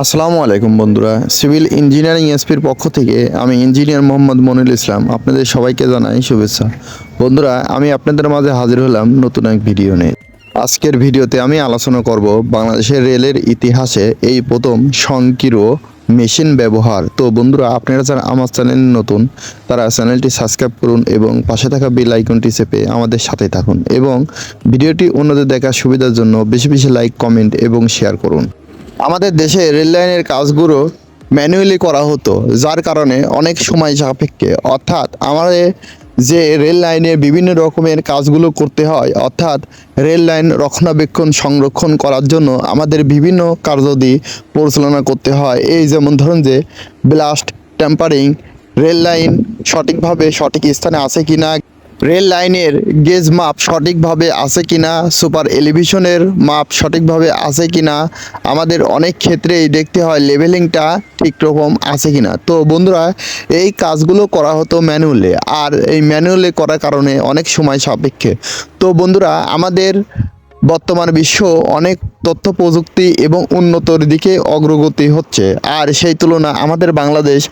আসসালামু আলাইকুম বন্ধুরা। সিভিল ইঞ্জিনিয়ারিং এসপির পক্ষ থেকে আমি ইঞ্জিনিয়ার মোহাম্মদ মনির ইসলাম। আপনাদের সবাইকে জানাই শুভেচ্ছা। বন্ধুরা, আমি আপনাদের মাঝে হাজির হলাম নতুন এক ভিডিও নিয়ে। আজকের ভিডিওতে আমি আলোচনা করব বাংলাদেশের রেলের ইতিহাসে এই প্রথম সংকীর্ণ মেশিন ব্যবহার। তো বন্ধুরা, আপনারা যারা আমার চ্যানেল নতুন, তারা চ্যানেলটি সাবস্ক্রাইব করুন এবং পাশে থাকা বেল আইকনটি চেপে আমাদের সাথে থাকুন এবং ভিডিওটি অন্যদের দেখার সুবিধার জন্য বেশি বেশি লাইক, কমেন্ট এবং শেয়ার করুন। আমাদের দেশে রেল লাইনের কাজগুলো ম্যানুয়ালি করা হতো, যার কারণে অনেক সময় সাপেক্ষে। অর্থাৎ আমাদের যে রেল লাইনে বিভিন্ন রকমের কাজগুলো করতে হয়, অর্থাৎ রেল লাইন রক্ষণাবেক্ষণ, সংরক্ষণ করার জন্য আমাদের বিভিন্ন কার্যদি পরিচালনা করতে হয়। এই যেমন ধরুন যে ব্লাস্ট টেম্পারিং রেল লাইন সঠিকভাবে সঠিক স্থানে আছে কিনা রেল লাইনের গেজ মাপ সঠিকভাবে আছে কিনা, সুপার এলিভেশনের মাপ সঠিকভাবে আছে কিনা, আমাদের অনেক ক্ষেত্রেই দেখতে হয় লেভেলিংটা ঠিক রকম আছে কিনা। তো বন্ধুরা, এই কাজগুলো করা হতো ম্যানুয়ালে আর এই ম্যানুয়ালে করার কারণে অনেক সময় সাপেক্ষে। তো বন্ধুরা, আমাদের বর্তমান বিশ্ব অনেক তথ্য প্রযুক্তি এবং উন্নতর দিকে অগ্রগতি হচ্ছে আর সেই তুলনা আমাদের বাংলাদেশ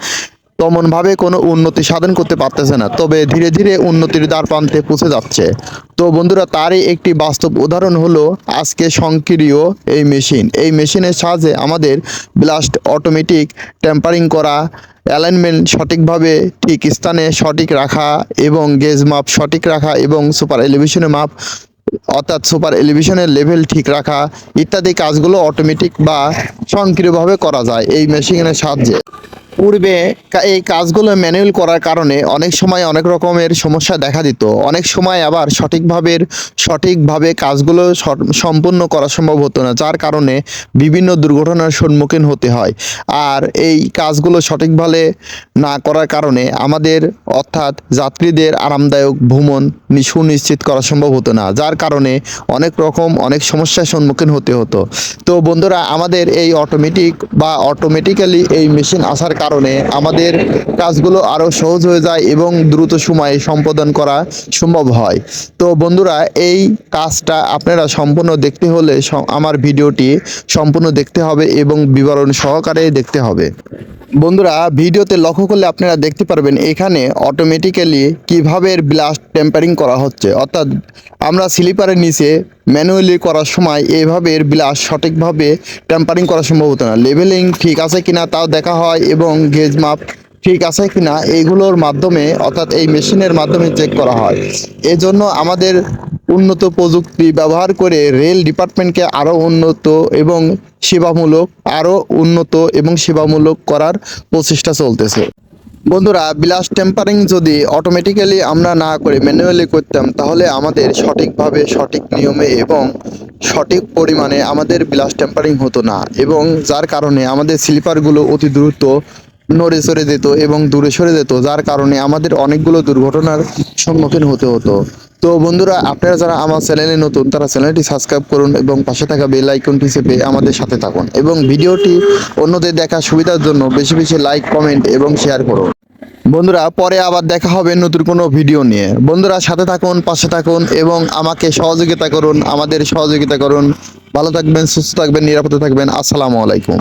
তেমনভাবে কোনো উন্নতি সাধন করতে পারতেছে না। তবে ধীরে ধীরে উন্নতির দ্বার প্রান্তে পৌঁছে যাচ্ছে। তো বন্ধুরা, তারই একটি বাস্তব উদাহরণ হলো আজকে সংক্রিয় এই মেশিন। এই মেশিনের সাহায্যে আমাদের ব্লাস্ট অটোমেটিক টেম্পারিং করা, অ্যালাইনমেন্ট সঠিকভাবে ঠিক স্থানে সঠিক রাখা এবং গেজ মাপ সঠিক রাখা এবং সুপার এলিভেশনের মাপ অর্থাৎ সুপার এলিভেশনের লেভেল ঠিক রাখা ইত্যাদি কাজগুলো অটোমেটিক বা স্বয়ংক্রিয়ভাবে করা যায় এই মেশিনের সাহায্যে। পূর্বে এই কাজগুলো ম্যানুয়াল করার কারণে অনেক সময় অনেক রকমের সমস্যা দেখা দিত। অনেক সময় আবার সঠিকভাবে সঠিকভাবে কাজগুলো সম্পূর্ণ করা সম্ভব হতো না, যার কারণে বিভিন্ন দুর্ঘটনার সম্মুখীন হতে হয়। আর এই কাজগুলো সঠিকভাবে না করার কারণে আমাদের অর্থাৎ যাত্রীদের আরামদায়ক ভ্রমণ সুনিশ্চিত করা সম্ভব হতো না, যার কারণে অনেক রকম অনেক সমস্যার সম্মুখীন হতে হতো। তো বন্ধুরা, আমাদের এই অটোমেটিক বা অটোমেটিক্যালি এই মেশিন আসার কারণে আমাদের কাজগুলো আরও সহজ হয়ে যায় এবং দ্রুত সময়ে সম্পাদন করা সম্ভব হয়। তো বন্ধুরা, এই কাজটা আপনারা সম্পূর্ণ দেখতে হলে আমার ভিডিওটি সম্পূর্ণ দেখতে হবে এবং বিবরণ সহকারে দেখতে হবে। বন্ধুরা, ভিডিওতে লক্ষ্য করলে আপনারা দেখতে পারবেন এখানে অটোমেটিক্যালি কীভাবে ব্লাস্ট টেম্পারিং করা হচ্ছে। অর্থাৎ আমরা স্লিপারের নিচে ম্যানুয়ালি করার সময় এইভাবে এর ব্লাস সঠিকভাবে টেম্পারিং করা সম্ভব হতো না। লেভেলিং ঠিক আছে কিনা তাও দেখা হয় এবং গেজ মাপ ঠিক আছে কিনা এইগুলোর মাধ্যমে, অর্থাৎ এই মেশিনের মাধ্যমে চেক করা হয়। এজন্য আমাদের উন্নত প্রযুক্তি ব্যবহার করে রেল ডিপার্টমেন্টকে আরও উন্নত এবং সেবামূলক, আরও উন্নত এবং সেবামূলক করার প্রচেষ্টা চলতেছে। বন্ধুরা, বিলাস টেম্পারিং যদি অটোমেটিক্যালি আমরা না করে ম্যানুয়ালি করতাম, তাহলে আমাদের সঠিকভাবে সঠিক নিয়মে এবং সঠিক পরিমাণে আমাদের বিলাস টেম্পারিং হতো না এবং যার কারণে আমাদের স্লিপারগুলো অতি দ্রুত নড়ে সরে যেত এবং দূরে সরে যেত, যার কারণে আমাদের অনেকগুলো দুর্ঘটনার সম্মুখীন হতে হতো। তো বন্ধুরা, আপনারা যারা আমার চ্যানেলে নতুন, তারা চ্যানেলটি সাবস্ক্রাইব করুন এবং পাশে থাকা বেল আইকনটি চেপে আমাদের সাথে থাকুন এবং ভিডিওটি অন্যদের দেখার সুবিধার জন্য বেশি বেশি লাইক, কমেন্ট এবং শেয়ার করুন। বন্ধুরা, পরে আবার দেখা হবে নতুন কোনো ভিডিও নিয়ে। বন্ধুরা, সাথে থাকুন, পাশে থাকুন এবং আমাকে সহযোগিতা করুন, আমাদের সহযোগিতা করুন। ভালো থাকবেন, সুস্থ থাকবেন, নিরাপদে থাকবেন। আসসালামু আলাইকুম।